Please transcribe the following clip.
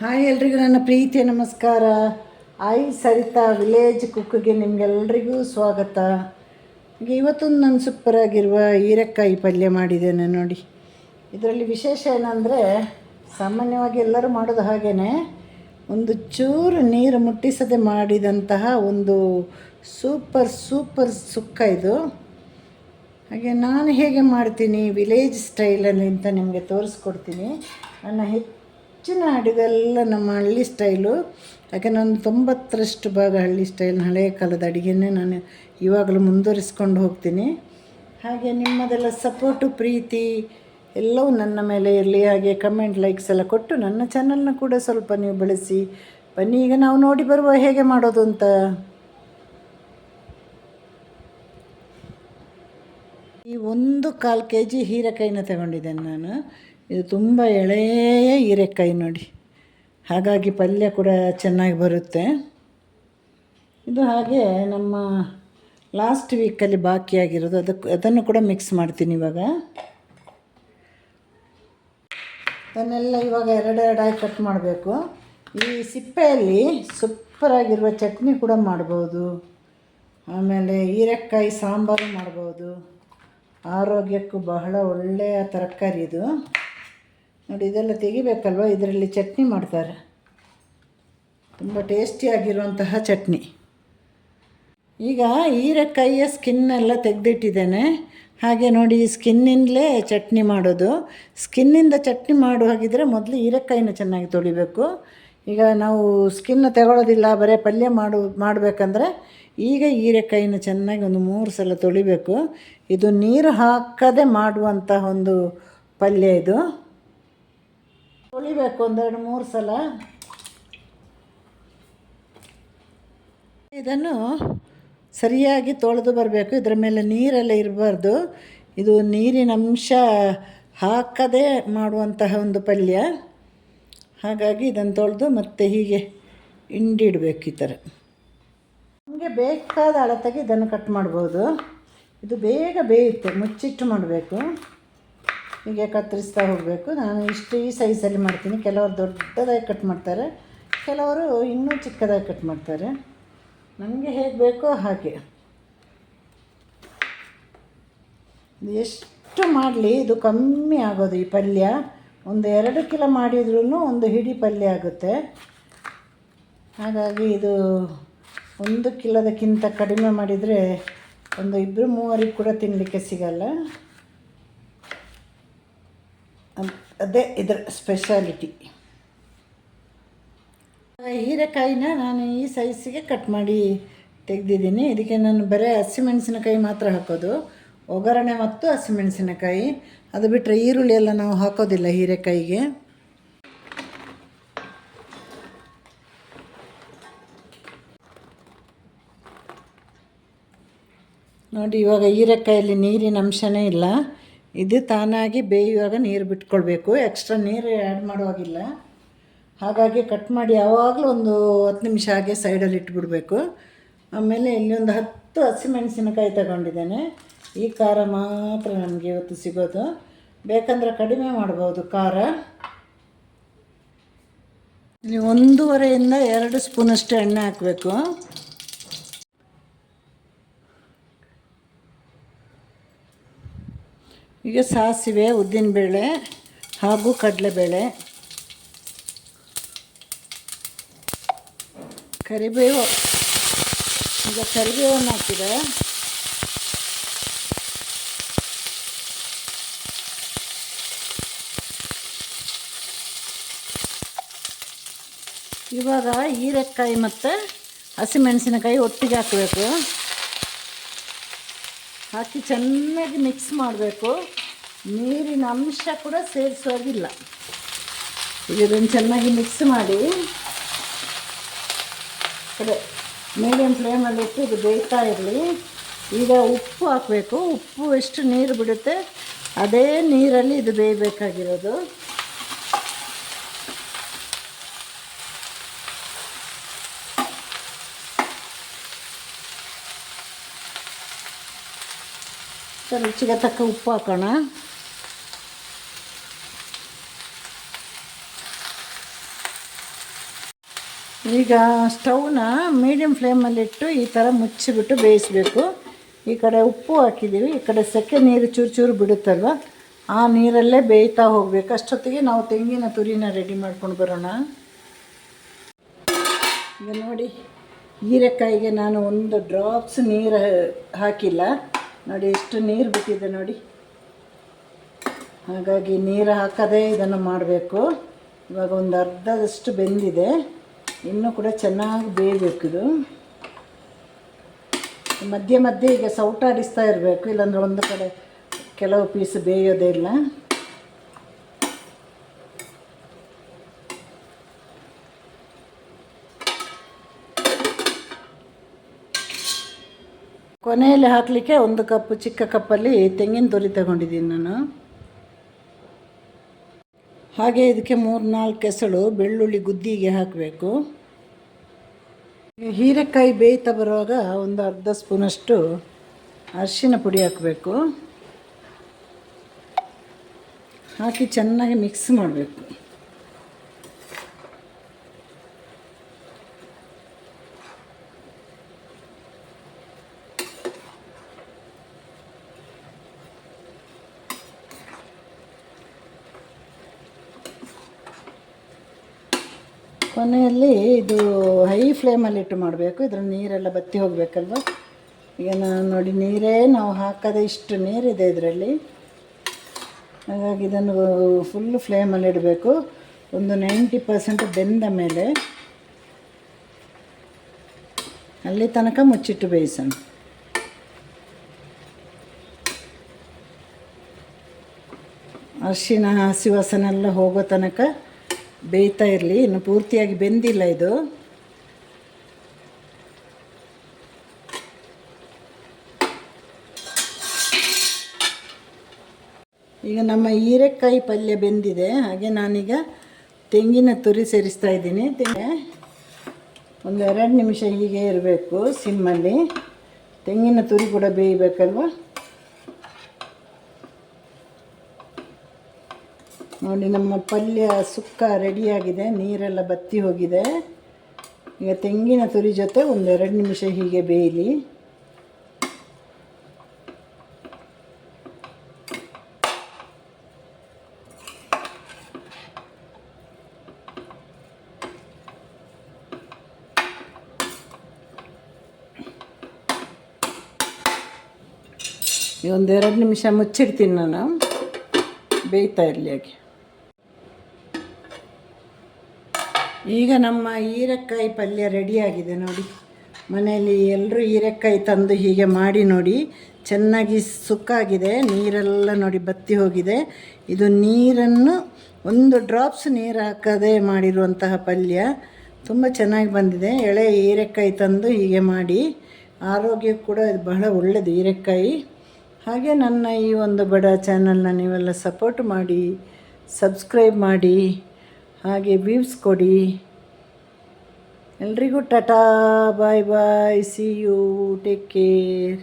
Hi ಎಲ್ರಿಗೂ ನನ್ನ ಪ್ರೀತಿಯ ನಮಸ್ಕಾರ. ಐ ಸರಿತಾ ವಿಲೇಜ್ ಕುಕ್ಗೆ ನಿಮಗೆಲ್ರಿಗೂ ಸ್ವಾಗತ. ಇವತ್ತೊಂದು ನಾನು ಸೂಪರಾಗಿರುವ ಹೀರೆಕಾಯಿ ಪಲ್ಯ ಮಾಡಿದ್ದೇನೆ ನೋಡಿ. ಇದರಲ್ಲಿ ವಿಶೇಷ ಏನಂದರೆ, ಸಾಮಾನ್ಯವಾಗಿ ಎಲ್ಲರೂ ಮಾಡೋದು ಹಾಗೇ ಒಂದು ಚೂರು ನೀರು ಮುಟ್ಟಿಸದೆ ಮಾಡಿದಂತಹ ಒಂದು ಸೂಪರ್ ಸೂಪರ್ ಸುಕ್ಕ ಇದು. ಹಾಗೆ ನಾನು ಹೇಗೆ ಮಾಡ್ತೀನಿ, ವಿಲೇಜ್ ಸ್ಟೈಲಲ್ಲಿ ಅಂತ ನಿಮಗೆ ತೋರಿಸ್ಕೊಡ್ತೀನಿ. ನನ್ನ ಹೆಚ್ಚಿನ ಅಡುಗೆಲ್ಲ ನಮ್ಮ ಹಳ್ಳಿ ಸ್ಟೈಲು. ಯಾಕೆ ನಾನು ತೊಂಬತ್ತರಷ್ಟು ಭಾಗ ಹಳ್ಳಿ ಸ್ಟೈಲ್ ಹಳೆಯ ಕಾಲದ ಅಡುಗೆನೇ ನಾನು ಇವಾಗಲೂ ಮುಂದುವರಿಸ್ಕೊಂಡು ಹೋಗ್ತೀನಿ. ಹಾಗೆ ನಿಮ್ಮದೆಲ್ಲ ಸಪೋರ್ಟು, ಪ್ರೀತಿ ಎಲ್ಲವೂ ನನ್ನ ಮೇಲೆ ಇರಲಿ. ಹಾಗೆ ಕಮೆಂಟ್, ಲೈಕ್ಸ್ ಎಲ್ಲ ಕೊಟ್ಟು ನನ್ನ ಚಾನಲ್ನ ಕೂಡ ಸ್ವಲ್ಪ ನೀವು ಬಳಸಿ. ಬನ್ನಿ, ಈಗ ನಾವು ನೋಡಿ ಬರುವ ಹೇಗೆ ಮಾಡೋದು ಅಂತ. ಈ ಒಂದು ಕಾಲು ಕೆ ಜಿ ಹೀರೆಕಾಯಿನ ತಗೊಂಡಿದ್ದೇನೆ ನಾನು. ಇದು ತುಂಬ ಎಳೆಯ ಹೀರೆಕಾಯಿ ನೋಡಿ. ಹಾಗಾಗಿ ಪಲ್ಯ ಕೂಡ ಚೆನ್ನಾಗಿ ಬರುತ್ತೆ. ಇದು ಹಾಗೆ ನಮ್ಮ ಲಾಸ್ಟ್ ವೀಕಲ್ಲಿ ಬಾಕಿಯಾಗಿರೋದು ಅದಕ್ಕೆ ಅದನ್ನು ಕೂಡ ಮಿಕ್ಸ್ ಮಾಡ್ತೀನಿ ಇವಾಗ. ಅದನ್ನೆಲ್ಲ ಇವಾಗ ಎರಡೆರಡಾಗಿ ಕಟ್ ಮಾಡಬೇಕು. ಈ ಸಿಪ್ಪೆಯಲ್ಲಿ ಸೂಪರಾಗಿರುವ ಚಟ್ನಿ ಕೂಡ ಮಾಡ್ಬೋದು. ಆಮೇಲೆ ಹೀರೆಕಾಯಿ ಸಾಂಬಾರು ಮಾಡ್ಬೋದು. ಆರೋಗ್ಯಕ್ಕೂ ಬಹಳ ಒಳ್ಳೆಯ ತರಕಾರಿ ಇದು. ನೋಡಿ, ಇದೆಲ್ಲ ತೆಗಿಬೇಕಲ್ವ? ಇದರಲ್ಲಿ ಚಟ್ನಿ ಮಾಡ್ತಾರೆ. ತುಂಬ ಟೇಸ್ಟಿಯಾಗಿರುವಂತಹ ಚಟ್ನಿ. ಈಗ ಹೀರೆಕಾಯಿಯ ಸ್ಕಿನ್ನೆಲ್ಲ ತೆಗೆದಿಟ್ಟಿದ್ದೇನೆ. ಹಾಗೆ ನೋಡಿ ಸ್ಕಿನ್ನಿಂದಲೇ ಚಟ್ನಿ ಮಾಡೋದು. ಸ್ಕಿನ್ನಿಂದ ಚಟ್ನಿ ಮಾಡುವಾಗಿದ್ದರೆ ಮೊದಲು ಹೀರೆಕಾಯಿನ ಚೆನ್ನಾಗಿ ತೊಳಿಬೇಕು. ಈಗ ನಾವು ಸ್ಕಿನ್ ತಗೊಳ್ಳೋದಿಲ್ಲ ಬರೇ ಪಲ್ಯ ಮಾಡು, ಮಾಡಬೇಕಂದ್ರೆ ಈಗ ಹೀರೆಕಾಯಿನ ಚೆನ್ನಾಗಿ ಒಂದು ಮೂರು ಸಲ ತೊಳಿಬೇಕು. ಇದು ನೀರು ಹಾಕದೆ ಮಾಡುವಂಥ ಒಂದು ಪಲ್ಯ ಇದು. ತೊಳಿಬೇಕು ಒಂದೆರಡು ಮೂರು ಸಲ. ಇದನ್ನು ಸರಿಯಾಗಿ ತೊಳೆದು ಬರಬೇಕು. ಇದರ ಮೇಲೆ ನೀರೆಲ್ಲ ಇರಬಾರ್ದು. ಇದು ನೀರಿನ ಅಂಶ ಹಾಕದೇ ಮಾಡುವಂತಹ ಒಂದು ಪಲ್ಯ. ಹಾಗಾಗಿ ಇದನ್ನು ತೊಳೆದು ಮತ್ತೆ ಹೀಗೆ ಹಿಂಡಿಡಬೇಕು ಈ ಥರ. ನಮಗೆ ಬೇಕಾದ ಅಳತೆಗೆ ಇದನ್ನು ಕಟ್ ಮಾಡ್ಬೋದು. ಇದು ಬೇಗ ಬೇಯುತ್ತೆ, ಮುಚ್ಚಿಟ್ಟು ಮಾಡಬೇಕು. ಹೀಗೆ ಕತ್ತರಿಸ್ತಾ ಹೋಗಬೇಕು. ನಾನು ಇಷ್ಟು ಈ ಸೈಜಲ್ಲಿ ಮಾಡ್ತೀನಿ. ಕೆಲವರು ದೊಡ್ಡದಾಗಿ ಕಟ್ ಮಾಡ್ತಾರೆ. ಕೆಲವರು ಇನ್ನೂ ಚಿಕ್ಕದಾಗಿ ಕಟ್ ಮಾಡ್ತಾರೆ. ನನಗೆ ಹೇಗೆ ಬೇಕೋ ಹಾಗೆ. ಎಷ್ಟು ಮಾಡಲಿ? ಇದು ಕಮ್ಮಿ ಆಗೋದು ಈ ಪಲ್ಯ. ಒಂದು ಎರಡು ಕಿಲೋ ಮಾಡಿದ್ರೂ ಒಂದು ಹಿಡಿ ಪಲ್ಯ ಆಗುತ್ತೆ. ಹಾಗಾಗಿ ಇದು ಒಂದು ಕಿಲೋದಕ್ಕಿಂತ ಕಡಿಮೆ ಮಾಡಿದರೆ ಒಂದು ಇಬ್ಬರು ಮೂವರಿಗೆ ಕೂಡ ತಿನ್ನಲಿಕ್ಕೆ ಸಿಗಲ್ಲ. ಅದ್- ಇದರ ಸ್ಪೆಷಾಲಿಟಿ ಹೀರೆಕಾಯಿನ ನಾನು ಈ ಸೈಜಿಗೆ ಕಟ್ ಮಾಡಿ ತೆಗೆದಿದ್ದೀನಿ. ಇದಕ್ಕೆ ನಾನು ಬರೀ ಹಸಿಮೆಣಸಿನಕಾಯಿ ಮಾತ್ರ ಹಾಕೋದು. ಒಗ್ಗರಣೆ ಮತ್ತು ಹಸಿಮೆಣಸಿನಕಾಯಿ. ಅದು ಬಿಟ್ಟರೆ ಈರುಳ್ಳಿ ಎಲ್ಲ ನಾವು ಹಾಕೋದಿಲ್ಲ ಹೀರೆಕಾಯಿಗೆ. ನೋಡಿ, ಇವಾಗ ಹೀರೆಕಾಯಲ್ಲಿ ನೀರಿನ ಅಂಶನೇ ಇಲ್ಲ. ಇದು ತಾನಾಗಿ ಬೇಯುವಾಗ ನೀರು ಬಿಟ್ಕೊಳ್ಬೇಕು. ಎಕ್ಸ್ಟ್ರಾ ನೀರು ಆ್ಯಡ್ ಮಾಡುವಾಗಿಲ್ಲ ಹಾಗಾಗಿ ಕಟ್ ಮಾಡಿ ಯಾವಾಗಲೂ ಒಂದು ಹತ್ತು ನಿಮಿಷ ಹಾಗೆ ಸೈಡಲ್ಲಿ ಇಟ್ಬಿಡಬೇಕು. ಆಮೇಲೆ ಇಲ್ಲಿ ಒಂದು ಹತ್ತು ಹಸಿಮೆಣಸಿನಕಾಯಿ ತಗೊಂಡಿದ್ದೇನೆ. ಈ ಖಾರ ಮಾತ್ರ ನಮಗೆ ಇವತ್ತು ಸಿಗೋದು. ಬೇಕಂದರೆ ಕಡಿಮೆ ಮಾಡ್ಬೋದು ಖಾರ. ಇಲ್ಲಿ ಒಂದೂವರೆಯಿಂದ ಎರಡು ಸ್ಪೂನಷ್ಟು ಎಣ್ಣೆ ಹಾಕಬೇಕು. ಈಗ ಸಾಸಿವೆ ಉದ್ದಿನಬೇಳೆ ಹಾಗೂ ಕಡಲೆಬೇಳೆ. ಕರಿಬೇವು, ಈಗ ಕರಿಬೇವನ್ನು ಹಾಕಿದೆ. ಇವಾಗ ಹೀರೆಕಾಯಿ ಮತ್ತು ಹಸಿಮೆಣಸಿನಕಾಯಿ ಒಟ್ಟಿಗೆ ಹಾಕಬೇಕು. ಹಾಕಿ ಚೆನ್ನಾಗಿ ಮಿಕ್ಸ್ ಮಾಡಬೇಕು. ನೀರಿನ ಅಂಶ ಕೂಡ ಸೇರಿಸೋದಿಲ್ಲ. ಇದನ್ನು ಚೆನ್ನಾಗಿ ಮಿಕ್ಸ್ ಮಾಡಿ. ಕಡೆ ಮೀಡಿಯಮ್ ಫ್ಲೇಮಲ್ಲಿ ಇಟ್ಟು ಇದು ಬೇಯ್ತಾ ಇರಲಿ. ಈಗ ಉಪ್ಪು ಹಾಕಬೇಕು. ಉಪ್ಪು ಎಷ್ಟು ನೀರು ಬಿಡುತ್ತೆ, ಅದೇ ನೀರಲ್ಲಿ ಇದು ಬೇಯಬೇಕಾಗಿರೋದು. ರುಚಿಗೆ ತಕ್ಕ ಉಪ್ಪು ಹಾಕೋಣ. ಈಗ ಸ್ಟವ್ನ ಮೀಡಿಯಮ್ ಫ್ಲೇಮಲ್ಲಿಟ್ಟು ಈ ಥರ ಮುಚ್ಚಿಬಿಟ್ಟು ಬೇಯಿಸಬೇಕು. ಈ ಕಡೆ ಉಪ್ಪು ಹಾಕಿದ್ದೀವಿ, ಈ ಕಡೆ ಸೆಕೆ ನೀರು ಚೂರು ಚೂರು ಬಿಡುತ್ತಲ್ವ, ಆ ನೀರಲ್ಲೇ ಬೇಯ್ತಾ ಹೋಗಬೇಕು. ಅಷ್ಟೊತ್ತಿಗೆ ನಾವು ತೆಂಗಿನ ತುರಿನ ರೆಡಿ ಮಾಡ್ಕೊಂಡು ಬರೋಣ. ಈಗ ನೋಡಿ, ಹೀರೆಕಾಯಿಗೆ ನಾನು ಒಂದು ಡ್ರಾಪ್ಸ್ ನೀರು ಹಾಕಿಲ್ಲ. ನೋಡಿ ಎಷ್ಟು ನೀರು ಬಿಟ್ಟಿದೆ ನೋಡಿ. ಹಾಗಾಗಿ ನೀರು ಹಾಕದೇ ಇದನ್ನು ಮಾಡಬೇಕು. ಇವಾಗ ಒಂದು ಅರ್ಧದಷ್ಟು ಬೆಂದಿದೆ. ಇನ್ನೂ ಕೂಡ ಚೆನ್ನಾಗಿ ಬೇಯಬೇಕು ಇದು. ಮಧ್ಯೆ ಮಧ್ಯೆ ಈಗ ಸೌಟಾಡಿಸ್ತಾ ಇರಬೇಕು, ಇಲ್ಲಾಂದ್ರೆ ಒಂದು ಕಡೆ ಕೆಲವು ಪೀಸ್ ಬೇಯೋದೇ ಇಲ್ಲ. ಕೊನೆಯಲ್ಲಿ ಹಾಕಲಿಕ್ಕೆ ಒಂದು ಕಪ್, ಚಿಕ್ಕ ಕಪ್ಪಲ್ಲಿ ತೆಂಗಿನ ತುರಿ ತಗೊಂಡಿದ್ದೀನಿ ನಾನು. ಹಾಗೆ ಇದಕ್ಕೆ ಮೂರು, ನಾಲ್ಕು ಎಸಳು ಬೆಳ್ಳುಳ್ಳಿ ಗುದ್ದಿಗೆ ಹಾಕಬೇಕು. ಹೀರೆಕಾಯಿ ಬೇಯ್ತಾ ಬರುವಾಗ ಒಂದು ಅರ್ಧ ಸ್ಪೂನಷ್ಟು ಅರಿಶಿನ ಪುಡಿ ಹಾಕಬೇಕು. ಹಾಕಿ ಚೆನ್ನಾಗಿ ಮಿಕ್ಸ್ ಮಾಡಬೇಕು. ಕೊನೆಯಲ್ಲಿ ಇದು ಹೈ ಫ್ಲೇಮಲ್ಲಿಟ್ಟು ಮಾಡಬೇಕು. ಇದ್ರ ನೀರೆಲ್ಲ ಬತ್ತಿ ಹೋಗಬೇಕಲ್ವ? ಈಗ ನಾನು ನೋಡಿ, ನೀರೇ ನಾವು ಹಾಕದೆ ಇಷ್ಟು ನೀರಿದೆ ಇದರಲ್ಲಿ. ಹಾಗಾಗಿ ಇದನ್ನು ಫುಲ್ ಫ್ಲೇಮಲ್ಲಿ ಇಡಬೇಕು. ಒಂದು ನೈಂಟಿ ಪರ್ಸೆಂಟ್ ಬೆಂದ ಮೇಲೆ ಅಲ್ಲಿ ತನಕ ಮುಚ್ಚಿಟ್ಟು ಬೇಯಿಸೋಣ. ಅರಿಶಿನ, ಹಸಿ ವಾಸನೆಲ್ಲ ಹೋಗೋ ತನಕ ಬೇಯ್ತಾ ಇರಲಿ, ಇನ್ನು ಪೂರ್ತಿಯಾಗಿ ಬೆಂದಿಲ್ಲ ಇದು. ಈಗ ನಮ್ಮ ಹೀರೆಕಾಯಿ ಪಲ್ಯ ಬೆಂದಿದೆ, ಹಾಗೆ ನಾನೀಗ ತೆಂಗಿನ ತುರಿ ಸೇರಿಸ್ತಾ ಇದ್ದೀನಿ. ಒಂದು ಎರಡು ನಿಮಿಷ ಹೀಗೆ ಇರಬೇಕು ಸಿಮ್ಮಲ್ಲಿ. ತೆಂಗಿನ ತುರಿ ಕೂಡ ಬೇಯಬೇಕಲ್ವ? ನೋಡಿ, ನಮ್ಮ ಪಲ್ಯ ಸುಕ್ಕ ರೆಡಿಯಾಗಿದೆ, ನೀರೆಲ್ಲ ಬತ್ತಿ ಹೋಗಿದೆ. ಈಗ ತೆಂಗಿನ ತುರಿ ಜೊತೆ ಒಂದೆರಡು ನಿಮಿಷ ಹೀಗೆ ಬೇಯಲಿ. ಒಂದು ಎರಡು ನಿಮಿಷ ಮುಚ್ಚಿಡ್ತೀನಿ ನಾನು, ಬೇಯ್ತಾ ಇರಲಿ ಹಾಗೆ. ಈಗ ನಮ್ಮ ಹೀರೆಕಾಯಿ ಪಲ್ಯ ರೆಡಿಯಾಗಿದೆ ನೋಡಿ. ಮನೆಯಲ್ಲಿ ಎಲ್ಲರೂ ಹೀರೆಕಾಯಿ ತಂದು ಹೀಗೆ ಮಾಡಿ ನೋಡಿ. ಚೆನ್ನಾಗಿ ಸುಕ್ಕಾಗಿದೆ, ನೀರೆಲ್ಲ ನೋಡಿ ಬತ್ತಿ ಹೋಗಿದೆ. ಇದು ನೀರನ್ನು ಒಂದು ಡ್ರಾಪ್ಸ್ ನೀರು ಹಾಕದೆ ಮಾಡಿರುವಂತಹ ಪಲ್ಯ. ತುಂಬ ಚೆನ್ನಾಗಿ ಬಂದಿದೆ. ಎಳೆ ಹೀರೆಕಾಯಿ ತಂದು ಹೀಗೆ ಮಾಡಿ. ಆರೋಗ್ಯಕ್ಕೆ ಕೂಡ ಇದು ಬಹಳ ಒಳ್ಳೆಯದು ಹೀರೆಕಾಯಿ. ಹಾಗೆ ನನ್ನ ಈ ಒಂದು ಬಡ ಚಾನಲ್ನ ನೀವೆಲ್ಲ ಸಪೋರ್ಟ್ ಮಾಡಿ ಸಬ್ಸ್ಕ್ರೈಬ್ ಮಾಡಿ. ಹಾಗೆ ವ್ಯೂಸ್ ಕೊಡಿ. ಎಲ್ರಿಗೂ tata bye bye see you take care